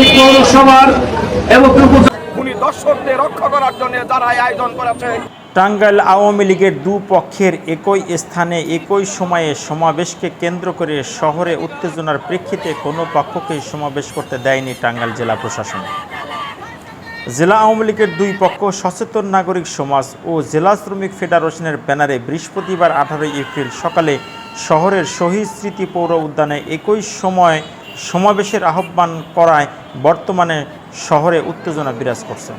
এই পৌরসভার এবং উনি দর্শকদের রক্ষা করার জন্য যারা আয়োজন করেছে টাঙ্গাইল আওয়ামী লীগের দুপক্ষের একই স্থানে একই সময়ে সমাবেশকে কেন্দ্র করে শহরে উত্তেজনার প্রেক্ষিতে কোনো পক্ষকেই সমাবেশ করতে দেয়নি টাঙ্গাইল জেলা প্রশাসন। জেলা আওয়ামী লীগের দুই পক্ষ সচেতন নাগরিক সমাজ ও জেলা শ্রমিক ফেডারেশনের ব্যানারে বৃহস্পতিবার আঠারোই এপ্রিল সকালে শহরের শহীদ স্মৃতি পৌর উদ্যানে একই সময় সমাবেশের আহ্বান করায় বর্তমানে শহরে উত্তেজনা বিরাজ করছে।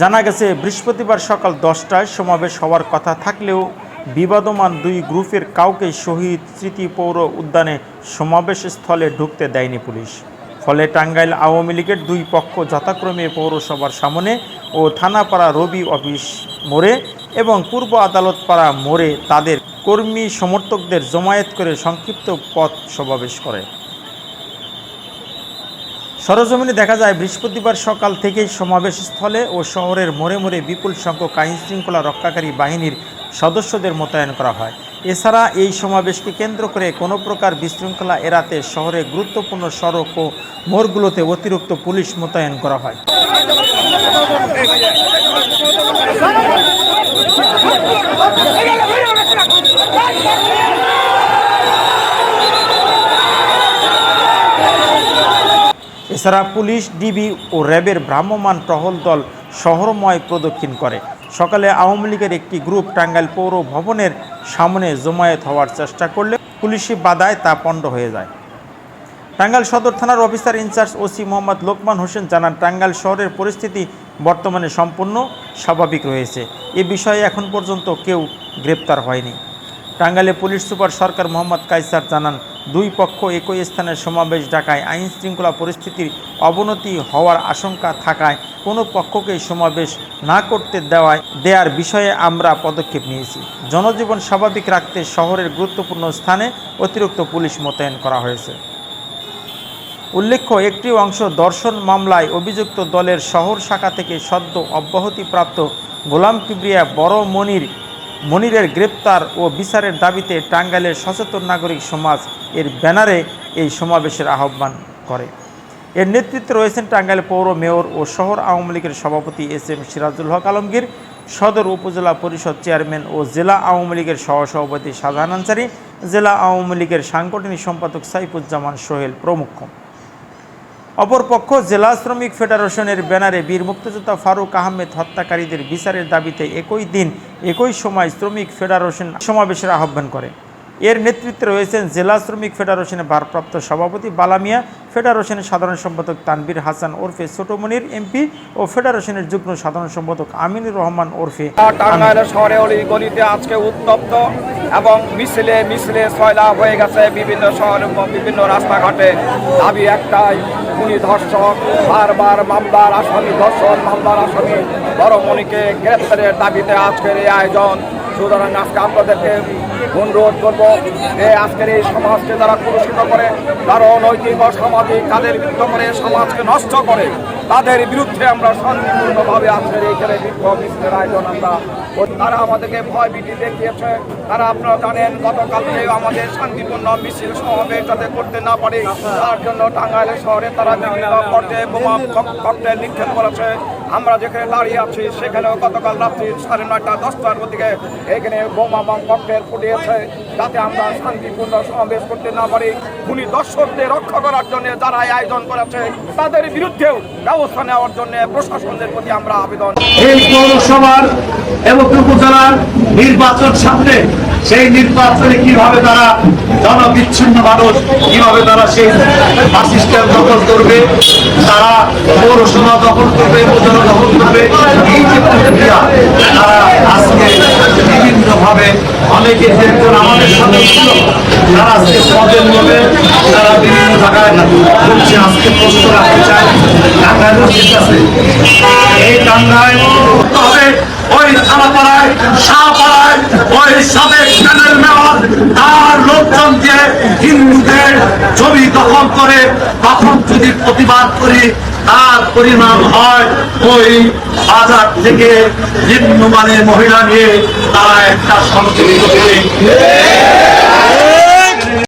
জানা গেছে, বৃহস্পতিবার সকাল দশটায় সমাবেশ হওয়ার কথা থাকলেও বিবাদমান দুই গ্রুপের কাউকে শহীদ স্মৃতি পৌর উদ্যানে সমাবেশ স্থলে ঢুকতে দেয়নি পুলিশ। ফলে টাঙ্গাইল আওয়ামী লীগের দুই পক্ষ যথাক্রমে পৌরসভার সামনে ও থানাপাড়া রবি অফিস মোড়ে এবং পূর্ব আদালত পাড়া মোড়ে তাদের কর্মী সমর্থকদের জমায়েত করে সংক্ষিপ্ত পথ সমাবেশ করে সরজমিনে দেখা যায় বৃহস্পতিবার সকাল থেকেই সমাবেশ স্থলে ও শহরের মোড়ে মোড়ে বিপুল সংখ্যক আইন শৃঙ্খলা রক্ষাকারী বাহিনীর সদস্যদের মোতায়েন করা হয় এছাড়া এই সমাবেশকে কেন্দ্র করে কোনো প্রকার বিশৃঙ্খলা এড়াতে শহরে গুরুত্বপূর্ণ সড়ক ও মোড়গুলোতে অতিরিক্ত পুলিশ মোতায়েন করা হয় এছাড়া পুলিশ, ডিবি ও র্যাবের ভ্রাম্যমান টহল দল শহরময় প্রদক্ষিণ করে। সকালে আওয়ামী লীগের একটি গ্রুপ টাঙ্গাইল পৌর ভবনের সামনে জমায়েত হওয়ার চেষ্টা করলে পুলিশি বাধায় তা পণ্ড হয়ে যায়। টাঙ্গাইল সদর থানার officer in charge OC Mohammad Lokman Hossain জানান, টাঙ্গাইল শহরের পরিস্থিতি বর্তমানে সম্পূর্ণ স্বাভাবিক রয়েছে। এ বিষয়ে এখন পর্যন্ত কেউ গ্রেপ্তার হয়নি। টাঙ্গাইলে পুলিশ সুপার সরকার মোহাম্মদ কাইসার জানান, দুই পক্ষ একই স্থানে সমাবেশ ডাকায় আইন শৃঙ্খলা পরিস্থিতির অবনতি হওয়ার আশঙ্কা থাকায় কোনো পক্ষকেই সমাবেশ না করতে দেওয়ায় দেয়ার বিষয়ে আমরা পদক্ষেপ নিয়েছি। জনজীবন স্বাভাবিক রাখতে শহরের গুরুত্বপূর্ণ স্থানে অতিরিক্ত পুলিশ মোতায়েন করা হয়েছে। উল্লেখ্য, একটি অংশ দর্শন মামলায় অভিযুক্ত দলের শহর শাখা থেকে সদ্য অব্যাহতিপ্রাপ্ত গোলাম কিবরিয়া বড় মনির মনিরের গ্রেপ্তার ও বিচারের দাবিতে টাঙ্গাইলের সচেতন নাগরিক সমাজ এর ব্যানারে এই সমাবেশের আহ্বান করে। এর নেতৃত্বে রয়েছেন টাঙ্গাইল পৌর মেয়র ও শহর আওয়ামী লীগের সভাপতি এস এম সিরাজুল হক আলমগীর, সদর উপজেলা পরিষদ চেয়ারম্যান ও জেলা আওয়ামী লীগের সহসভাপতি শাহজাহান আনসারী, জেলা আওয়ামী লীগের সাংগঠনিক সম্পাদক সাইফুজ্জামান সোহেল প্রমুখ। অপরপক্ষ জেলা শ্রমিক ফেডারেশনের ব্যানারে বীর মুক্তিযোদ্ধা ফারুক আহমেদ হত্যাকারীদের বিচারের দাবিতে একই দিন, একই সময় শ্রমিক ফেডারেশন সমাবেশের আহ্বান করে। এর নেতৃত্বে রয়েছেন জেলা শ্রমিক ফেডারেশনের ভারপ্রাপ্ত সভাপতি বালামিয়া ফেডারেশনের সাধারণ সম্পাদক তানবির হাসান ওরফে ছোটমনির এমপি ও ফেডারেশনের যুগ্ম সাধারণ সম্পাদক আমিনুর রহমান ওরফে শহরে গলিতে আজকে উত্তপ্ত। এবং মিছিলে মিছিলে সয়লাভ হয়ে গেছে বিভিন্ন শহর বিভিন্ন রাস্তাঘাটে। দাবি একটাই উনি ধর্ষক, বারবার মামলার আসামি ধর্ষণ মামলার আসামি। বড়মণিকে গ্রেপ্তারের দাবিতে আজকের এই আয়োজন। সুতরাং আজকে আপনাদেরকে অনুরোধ করব যে আজকের এই সমাজকে যারা কলুষিত করে তারা অনৈতিক ও সামাজিক কাদের বিরুদ্ধে করে সমাজকে নষ্ট করে, তাদের বিরুদ্ধে আমরা শান্তিপূর্ণভাবে আজকের এইখানে বিক্ষোভ মিছিলের আয়োজন আমরা তারা আমাদেরকে ভয় ভীতি দেখিয়েছে। তারা আপনারা জানেন গতকালকে আমাদের শান্তিপূর্ণ মিছিল সমাবেশ যাতে করতে না পারে, তার জন্য টাঙ্গাইল শহরে তারা পর্যায়ে বোমা নিক্ষেপ করেছে। আমরা যেখানে দাঁড়িয়ে আছি, সেখানেও গতকাল রাত্রি সাড়ে নয়টা, দশটার দিকে এখানে বোমা বম ককটেল ফুটিয়েছে। যাতে আমরা শান্তিপূর্ণ সমাবেশ করতে না পারি উনি দর্শকদের রক্ষা করার জন্য যারা আয়োজন করেছে, তাদের বিরুদ্ধেও ব্যবস্থা নেওয়ার জন্য প্রশাসনের প্রতি আমরা আবেদন। এই পৌরসভার এবং উপজেলার নির্বাচন সামনে সেই নির্বাচনে কীভাবে তারা জনবিচ্ছিন্ন মানুষ, কীভাবে তারা সেই বাস দখল করবে, তারা পৌরসভা দখল করবে, উপজেলা দখল করবে, এই যে প্রক্রিয়া, তারা অনেকে যেরকম আমাদের সাথে ছিল। তারা আজকে সদের বলে তারা বিভিন্ন জায়গায় বলছে, আজকে প্রশ্ন রাখতে চায় টাঙ্গাইল আছে এই হবে ওই থানাপাড়ায়, শাহপাড়ায়, ওই সাবেক প্যানেল মেয়র তার লোকজন হিন্দুদের ছবি দখল করে তখন যদি প্রতিবাদ করি তার পরিণাম হয় ওই আজাদ থেকে নিম্নমানের মানে মহিলা নিয়ে তারা একটা সংশোধিত